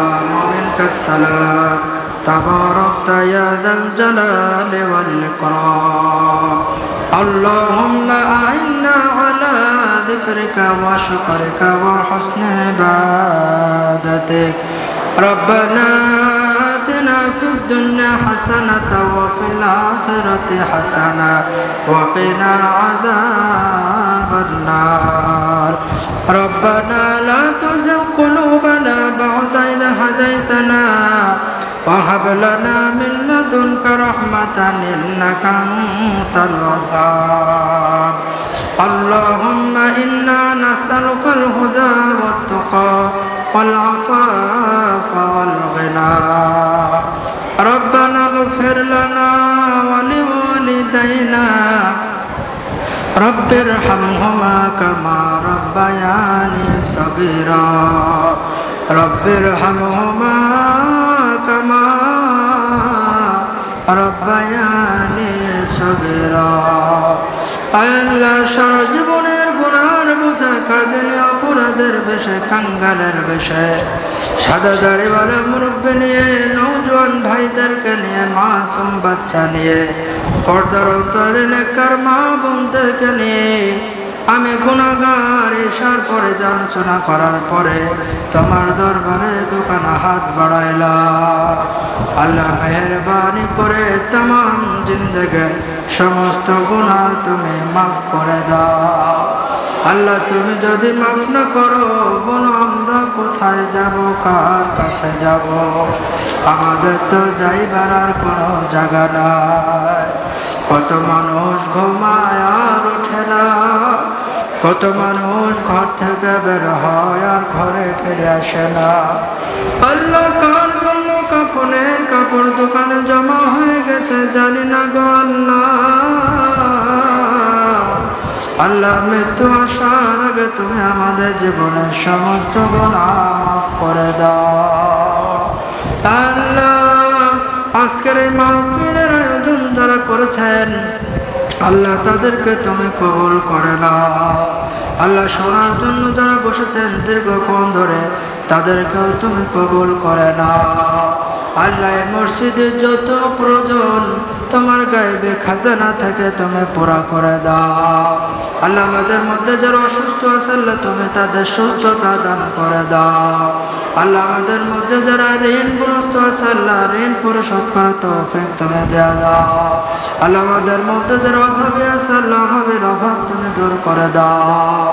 ومنك السلام. تباركت يا ذا الجلال والإكرام. اللهم أعنا على ذكرك وشكرك وحسن عبادتك. ربنا آتنا في الدنيا حسنة وفي الآخرة حسنة. وقنا عذاب النار. ربنا لا تزغ قلوبنا وهب لنا من لدنك رحمة إنك أنت الوهاب اللهم إنا نسألك الهدى والتقى والعفاف والغنى ربنا اغفر لنا ولوالدينا رب ارحمهما كما ربياني صغيرا رب ارحمهما كما ربياني صغيرا আল্লাহ সারা জীবনের গুণার বোঝা কাঁদেনে অপরাধের বেশে কাঙ্গালের বেশে সাদা দাড়িওয়ালা মুরব্বী নিয়ে নৌজওয়ান ভাইদেরকে নিয়ে মাসুম বাচ্চা নিয়ে পর্দার অন্তরে নেকার মা বোনদেরকে নিয়ে আমি গুণাগার এসার পরে আলোচনা করার পরে তোমার দরবারে দোকানে হাত বাড়াইলাম। আল্লাহ মেহরবানি করে তাম জিন্দগের সমস্ত গুণা তুমি মাফ করে দাও। আল্লাহ তুমি যদি মাফ না করো বোন আমরা কোথায় যাব, কার কাছে যাব? আমাদের তো যাইবার আর কোনো জায়গা নাই। কত মানুষ ঘুমায় আর ওঠে না। কত মানুষ ঘর থেকে বের হয় আর ঘরে ফিরে আসে না। আল্লাহ কার জন্য কাপড়ের কাপড় দোকানে জমা হয়ে গেছে জানি না গো আল্লাহ। আল্লাহ মৃত্যু আসার আগে তুমি আমাদের জীবনের সমস্ত গুণা মাফ করে দাও। আল্লাহ আজকের এই মাহফিলের আয়োজন যারা করেছেন, আল্লাহ তাদেরকে তুমি কবুল করে না আল্লাহ শোনার জন্য যারা বসেছেন দীর্ঘক্ষণ ধরে তাদেরকেও তুমি কবুল করে না আল্লাহ এই মসজিদের যত প্রয়োজন, তোমার গাইবে খাজানা থেকে, তুমি পুরা করে দাও। আল্লাহ আমাদের মধ্যে যারা অসুস্থ আছে, আল্লাহ তুমি তাদের সুস্থতা দান করে দাও। আল্লাহ আমাদের মধ্যে যারা ঋণগ্রস্ত আছে, আল্লাহ ঋণ পরিশোধ করে তৌফিক তুমি দেয়া দাও। আল্লাহ আমাদের মধ্যে যারা অভাবে আছে, আল্লাহ অভাবের অভাব তুমি দূর করে দাও।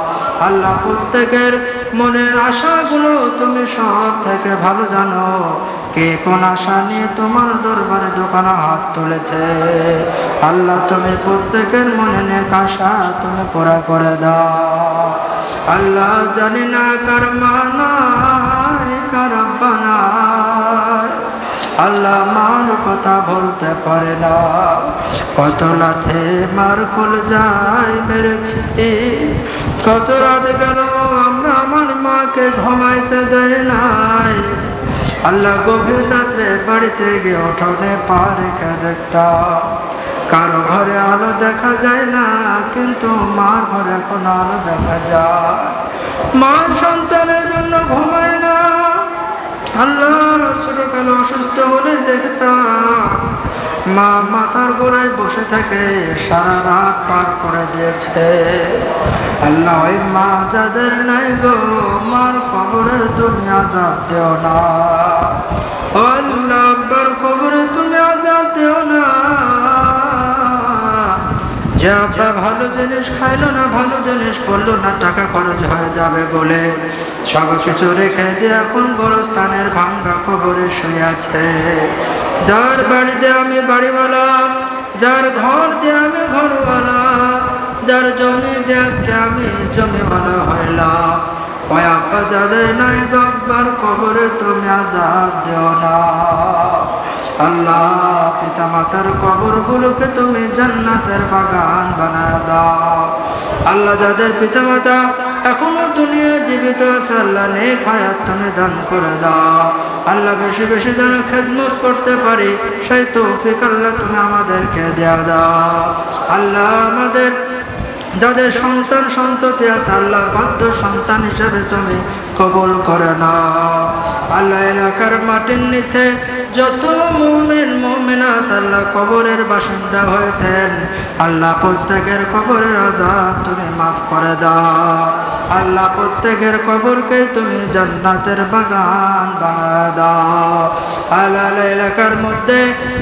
আল্লাহ প্রত্যেকের মনের আশাগুলো তুমি সব থেকে ভালো জানো। কে কোন আশা নিয়ে তোমার দরবারে দোকানে হাত তুলেছে? আল্লাহ, তুমি প্রত্যেকের মনে নেক আশা তুমি পুরা করে দাও। আল্লাহ জানি না কার মানায় আল্লাহ মার কথা বলতে পারে না। কত লাথে মার কল যায় মেরেছি। কত রাত গেল, আমরা আমার মাকে ঘুমাইতে দেয় নাই। আল্লাহ গভীর রাত্রে বাড়িতে গিয়ে উঠোনে পা রেখে দেখতাম কারও ঘরে আলো দেখা যায় না, কিন্তু মার ঘরে এখন আলো দেখা যায়। মার সন্তানের জন্য ঘুমায় না। আল্লাহ ছোটকালে অসুস্থ হলে দেখতাম মা মাথার গোড়ায় বসে থাকে সারা রাত পার করে দিয়েছে। ওই মা যাদের নাই গো, মার কবরে তুমি আজাব দেও না। কবরে তুমি আজাব দেও না। যে আব্বা ভালো জিনিস খাইলো না, ভালো জিনিস পড়ল না, টাকা খরচ হয়ে যাবে বলে। সব কিছু রেখে দিয়ে এখন বড় স্থানের ভাঙ্গা কবরে শুয়ে আছে। যার বাড়িতে আমি বাড়িওয়ালা, যার ঘর দিয়ে আমি ঘরওয়ালা, যার জমি দিয়ে আজকে আমি জমিওয়ালা হইলা। পয়া যাদের নাই গব্বার কবরে তুমি আজাদ দেও না। আল্লাহ পিতা মাতার তুমি জান্নাতের বাগান বানায় দাও। আল্লাহ যাদের পিতা মাতা এখনও দুনিয়া জীবিত আছে, আল্লাহ তুমি দান করে দাও। আল্লাহ বেশি বেশি যেন খেদমত করতে পারি, সেই আল্লাহ তুমি আমাদেরকে দেয়া দাও। আল্লাহ আমাদের যাদের সন্তান সন্ততি আছে আল্লাহ বাধ্য সন্তান হিসাবে তুমি কবুল করে না আল্লাহ এলাকার মাটির নিচে যত মুমিন, মুমিনাত আল্লাহ কবরের বাসিন্দা হয়েছেন, আল্লাহ প্রত্যেকের কবরের আজাব তুমি মাফ করে দাও। আল্লাহ প্রত্যেকের কবরকে তুমি জান্নাতের বাগান বানা দাও। আল্লাহ এলাকার মধ্যে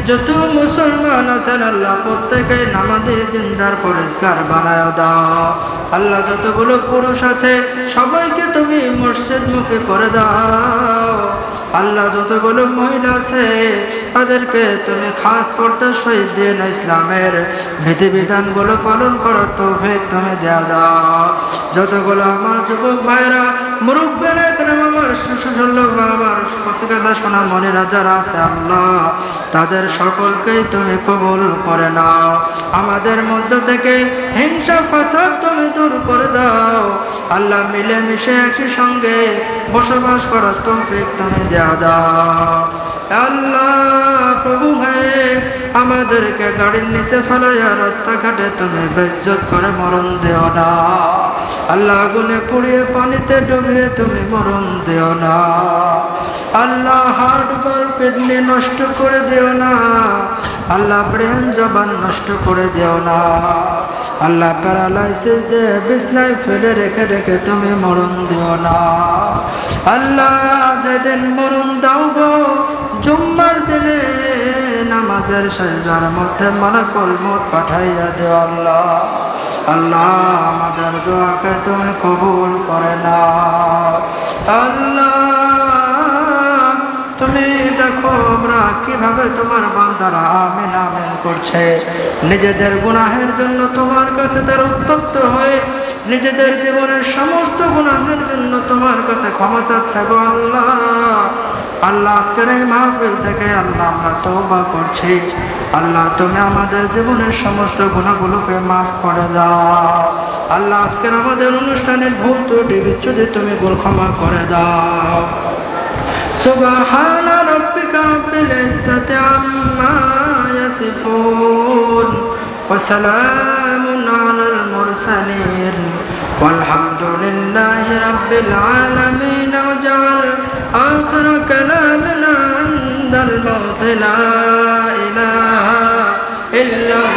যত মুসলমান আছেন, আল্লাহ প্রত্যেকে নামাজে জিন্দার পরিষ্কার বানায় দাও। আল্লাহ যতগুলো পুরুষ আছে, সবাইকে তুমি মসজিদ মুখে করে দাও। আল্লাহ যতগুলো মহিলা আছে, তাদেরকে তুমি খাস পড়তে শহীদ দিন ইসলামের বিধিবিধানগুলো পালন করো তো তুমি দেয়া দাও। যতগুলো আমার যুবক ভাইরা আল্লাহ। তাদের সকলকেই তুমি কবুল করে নাও। আমাদের মধ্য থেকে হিংসা, ফাসাদ তুমি দূর করে দাও। আল্লাহ মিলেমিশে একই সঙ্গে বসবাস করার তুমি দেয়া দাও। আল্লাহ আমাদেরকে গাড়ির নিচে ফেলাইয়া রাস্তাঘাটে তুমি বেজ্জত করে মরণ দেও না। আল্লাহ আগুনে পুড়িয়ে পানিতে ডুবিয়ে তুমি মরণ দেও না। আল্লাহ হার্ট বল কিডনি নষ্ট করে দিও না। আল্লাহ ব্রেন জবান নষ্ট করে দিও না। আল্লাহ প্যারালাইসিস দিয়ে বিছনায় ফেলে রেখে রেখে তুমি মরণ দিও না। আল্লাহ যেদিন মরণ দাও গো নামাজের সাজার মধ্যে মালাকল মত পাঠাইয়া দেও আল্লাহ। আল্লাহ, আমাদের দোয়াকে তুমি কবুল করে না আল্লাহ, তুমি দেখো আমরা কীভাবে তোমার বান্দারা আমিন আমিন করছে। নিজেদের গুনাহের জন্য তোমার কাছে তার উত্তপ্ত হয়ে নিজেদের জীবনের সমস্ত গুনাহের জন্য তোমার কাছে ক্ষমা চাচ্ছে গো আল্লাহ। আল্লাহ আজকের এই মাহফিল থেকে আল্লাহ আমরা তওবা করছি আল্লাহ তুমি আমাদের জীবনের সমস্ত গুণাগুলোকে মাফ করে দাও আল্লাহ আজকের আমাদের অনুষ্ঠানের ভুল ত্রুটি বিচ্ছুতি তুমি গোল ক্ষমা করে দাও سبحان ربك رب العزة عما يصفون وسلام على المرسلين والحمد لله رب العالمين وجعل آخر كلامنا عند الموت لا إله إلا الله